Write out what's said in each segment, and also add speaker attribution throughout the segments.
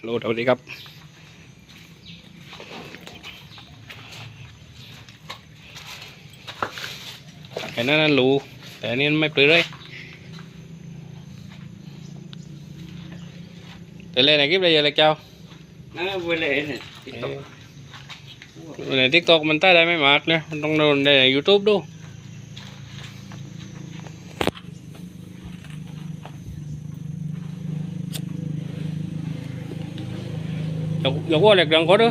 Speaker 1: ฮัลโหลสวัสดีครับ ไอ้นั่นนั่นรู้ แต่อันนี้มันไม่ปลื้เลยแต่เล่นไหนคลิปอะไรเยอะเลยเจ้า
Speaker 2: นั่นเวลาเนี่ยติ๊กต็อก
Speaker 1: ในทิกตอกมันใต้ได้ไม่มากนะมันต้องโดนในยูทูบดู ยกยกว่าเหล็กดังก็ด้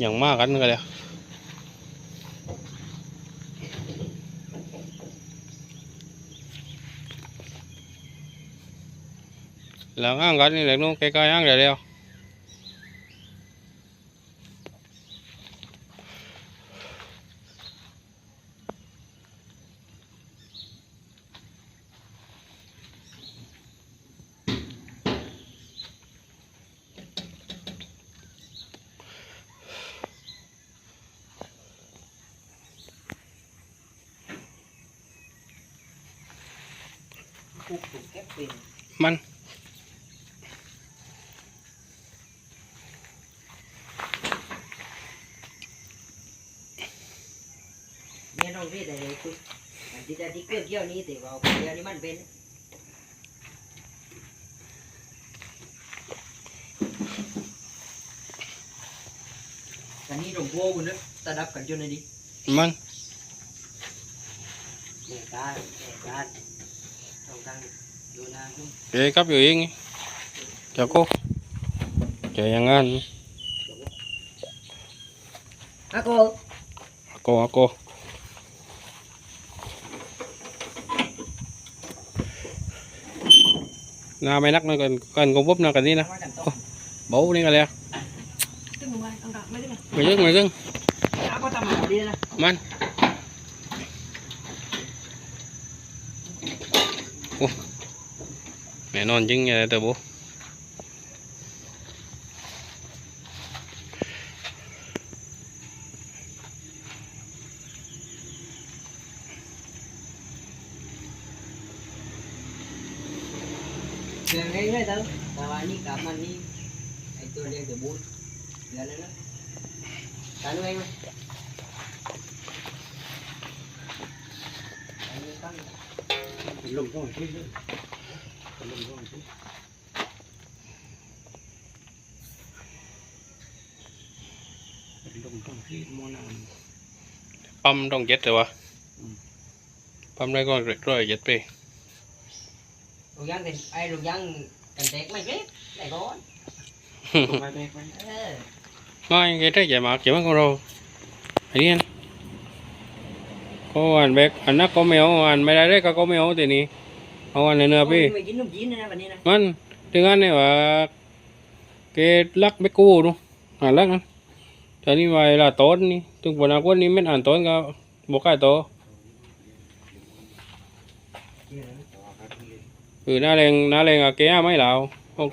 Speaker 1: อย่างมากกันก็เลยแล้วอ้างกันนี่แหละนู้นใกล้ๆอ้างเดี๋ยว
Speaker 2: คุกถูกแก๊ปเป็น
Speaker 1: มัน
Speaker 2: เนี่ยน้องเรียกอะไรคุยอันที่จะที่เกี่ยวเกี่ยวนี้แต่ว่าเกี่ยวนี้มันเป็นอันนี้หลวงพ่อคุณนึกตาดับกันจนไหนดิ
Speaker 1: มัน
Speaker 2: เด็กการเด็กการตรงกลางดูนาคุณ
Speaker 1: เอ้ยครับอยู่เองเจ้ากูเจออย่างงั้น
Speaker 2: อะโก
Speaker 1: โกะโกะนาไม่นักนะกันกันกบนะกันนี่นะ
Speaker 2: มากันต้ม
Speaker 1: เบานี่กันเลย
Speaker 2: ตึ้งลงไปตั้งกลา
Speaker 1: Ghê cấp vừa yên Chào cô. Chào nhận anh Hả cô? Hả cô
Speaker 2: hả cô? Nào mày nắc nó cần cần con búp nó cần gì nè Bố đi kìa Mày dưng mày dưng Mày Mẹ non chứng nghe tao bố. Hãy subscribe cho kênh Ghiền Mì Gõ Để không bỏ lỡ những video hấp dẫn lùng không phải chứ lùng không phải chứ lùng không mua làm băm trong chết
Speaker 3: rồi à? Băm đây con rệt rồi chết đi. Lùng giang thì ai lùng giang cần tét mày biết này có mai cái trái dạy mà
Speaker 1: kiểu con rô. Hãy đi anh. จ็ดไป
Speaker 2: ลูกยังเป็นไอ้ลูกยังกันเด็กไม่เล็กได้ก่อน
Speaker 3: ลงไปแบกไป
Speaker 2: เออ
Speaker 1: ง่าย cái đấy giải mạc chỉ mất con rồi thấy điên có anh bé anh nó có mèo anh mấy đấy có có mèo thì nè không anh này nữa
Speaker 2: โอ้ย
Speaker 1: bi
Speaker 2: ไม่กินนมจีนนะวันนี้นะ
Speaker 1: มันถึงอันนี้ว่า cái lắc bé cu luôn à lắc á thế นี่ vậy là tốt đi từng bữa nào quân đi mấy ăn tốt cả một cái tốt ừ nó lên nó lên à cái mấy lão không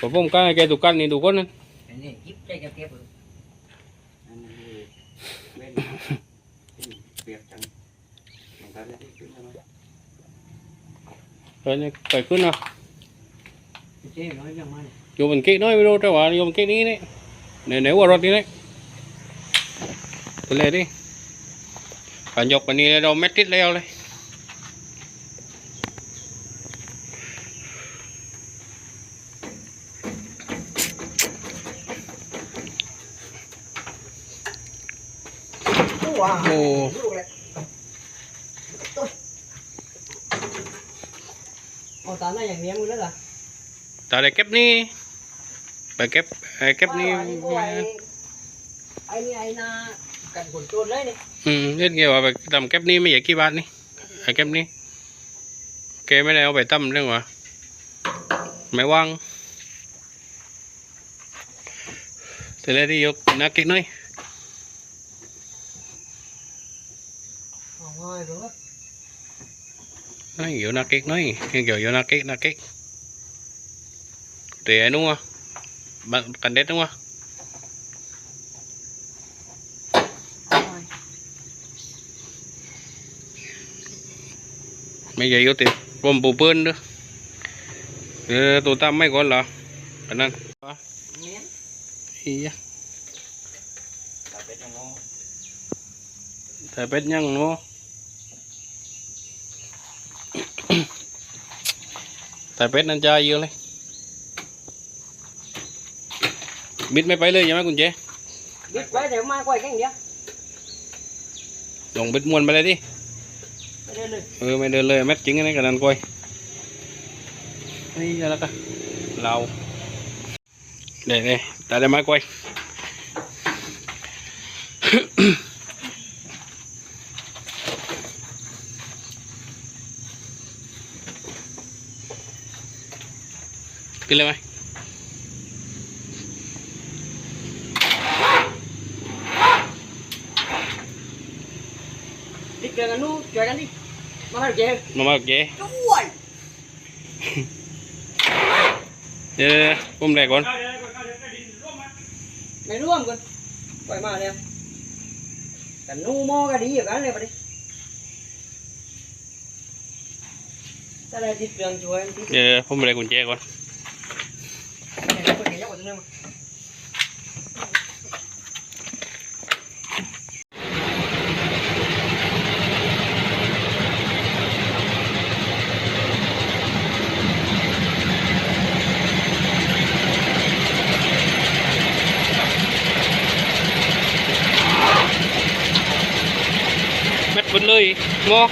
Speaker 1: có bông cái cái tụ căn này tụ con này
Speaker 2: อันนี้ยิบใจกับเก็บเลย
Speaker 3: อันนี้เว้น เปียกจังลงไปได้ขึ้นมา
Speaker 1: rồi này phải ขึ้นนะ
Speaker 2: เจ๊น้อยยังมัน
Speaker 1: อยู่บนเก๊กน้อยไม่รู้แต่ว่าอยู่บนเก๊กนี้นี่เนี่ยไหนว่ารถนี่นี่ตัวเลยดิการยกวันนี้เราเม็ดติดแล้วเลย
Speaker 2: tao đây kép ni. Bài kép à, kép ni ừ nên nhiều bài tầm kép ni mới vậy kia bạn đi. À kép ni. Kê mấy này
Speaker 1: ông bài tâm đấy mà. Máy quăng từ đây đi vô nó kỹ nơi nói vô nó kỹ nói
Speaker 2: kiểu vô nó kỹ nó kỹ tỉa đúng không? Bạn cần đét đúng không? Mấy giờ yếu tiền? Bom bù bơn nữa. Ờ, tụi
Speaker 1: ta mấy gọi là bạn ăn iya tapet nhang nó tapet nó chai vô lên เอาไปตั้มเรื่องวะไม่ว่างแต่เลยที่ยกนักเก๊กน้อย
Speaker 2: เอาง่ายรู้
Speaker 1: nói kiểu na kết nói kiểu kiểu na kết na kết thì đúng không bạn cần đét đúng không ไม่ใหญ่ก็ติดปมปูเปิ้นด้วยเออตัวตามไม่ก่อนเหรออันนั้น
Speaker 2: เนี้ย
Speaker 1: อียะ
Speaker 3: เราเป็นยังไง
Speaker 1: แต่เป็ดยังเนาะ แต่เป็ดนั่นจะเยอะเลย บิดไม่ไปเลยใช่ไหมคุณเจ
Speaker 2: biết quay để mai quay cái gì á
Speaker 1: ลงบิดมวนไปเลยดิ
Speaker 2: đây đây đây
Speaker 1: เออไม่เดินเลยแม็ดจริงอันนี้กันนั่นก้อยนี่จะแล้วกันเราเดี๋ยวเลยแต่
Speaker 2: Jangan
Speaker 1: lu, jangan di. Mama oke. Mama oke. Cuan. Ya, pom dek kon.
Speaker 2: Mày luôn con. Quay mà nè. Cả nu mo cả đi ở cái này vào đi. Ta đây đi trường chùa em. Dạ,
Speaker 1: không phải con che con. lên lơi ngon.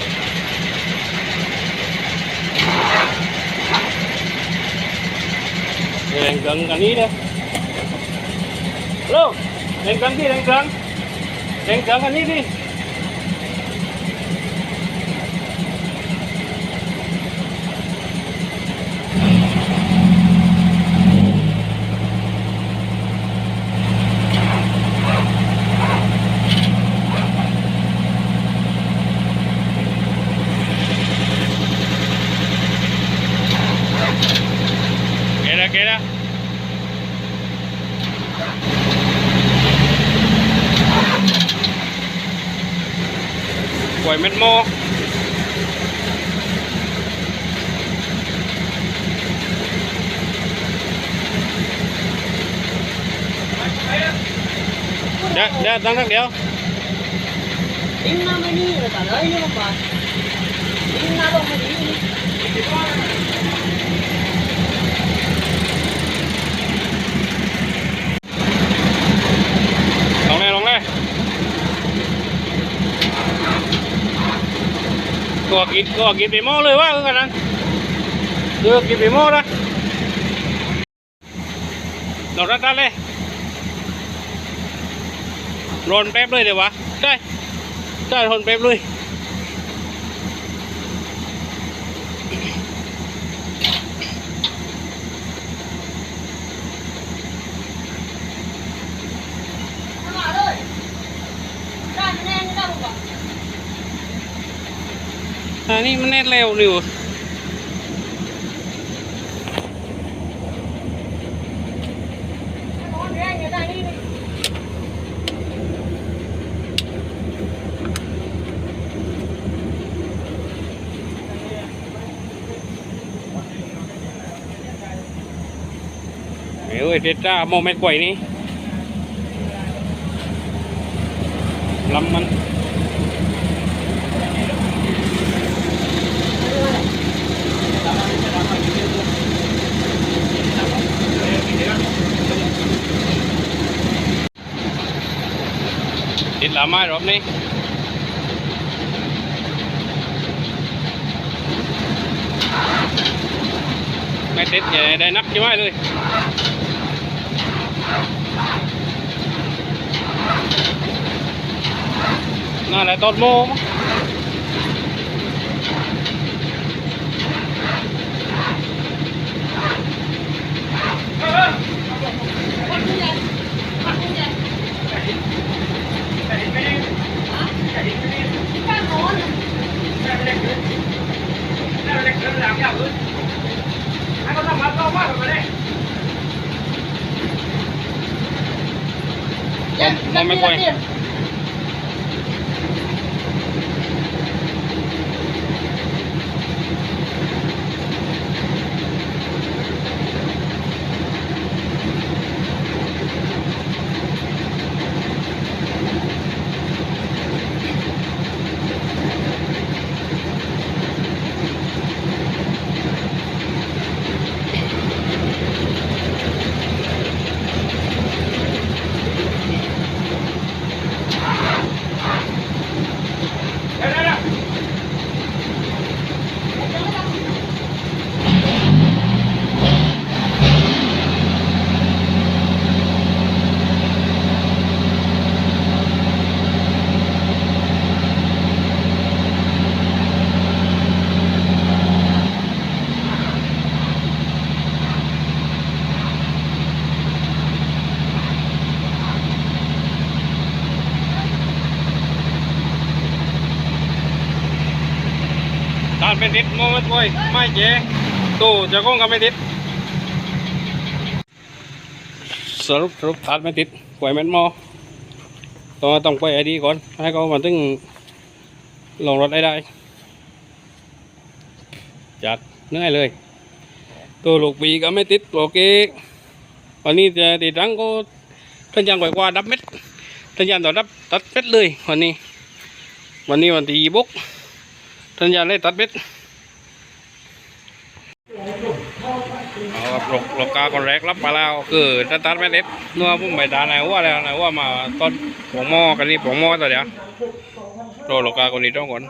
Speaker 1: Đánh gần gần ít đấy. Hello, đánh gần
Speaker 2: đi, đánh gần đánh gần gần ít đi. kia đó.
Speaker 1: Quầy mét mô. Dạ, dạ, tăng thắc điệu Đến năm mươi đi rồi cả đấy nhưng mà. Đến năm mươi đi. ก็กินก็กิน
Speaker 2: ไปหม้อเลยว่าคือกัน
Speaker 1: นั้นคือกินไปหม้อนะเรารัดได้เลยรอนแป๊บเลยเดี๋ยววะได้ได้ทนแป๊บเลย
Speaker 2: มาเได้แน่ได้หรื
Speaker 1: อเอันนี้มันแน่เร็วดิวะเอ้ยเดจ้าโมเมนต์กวยนี่ลำมัน ติดหลาไม้รอบนี้ไม่ติดใหญ่ได้นักใช่ไหมเลยน่าแหละตอนโม 没问题。 ติดมองไม่ป่วยไม่เจ๊ตู้จะก้องก็ไม่ติดสรุปสรุปตัดไม่ติดป่วยแม่นมอต้องต้องไปไอดีก่อน ให้เขามาถึงลงรถได้ได้ จัดเหนื่อยเลย ตัวลูกปีก็ไม่ติดโอเควันนี้จะติดรังก็ทันยังกว่ากว่าดับเม็ดทันยังต่อดับตัดเม็ดเลยวันนี้ วันนี้วันที่ยุบุกทันยังได้ตัดเม็ดเอาครับ หลกหลกกาคนแรกรับมาแล้วคือถ้าตัดเม็ดเล็ดนัวพุ่มใบตาไหนว่าแล้วไหนว่ามาต้นผงหม้อกันนี่ผงหม้อตัวเดียวโตหลกกาคนนี้ต้องก่อน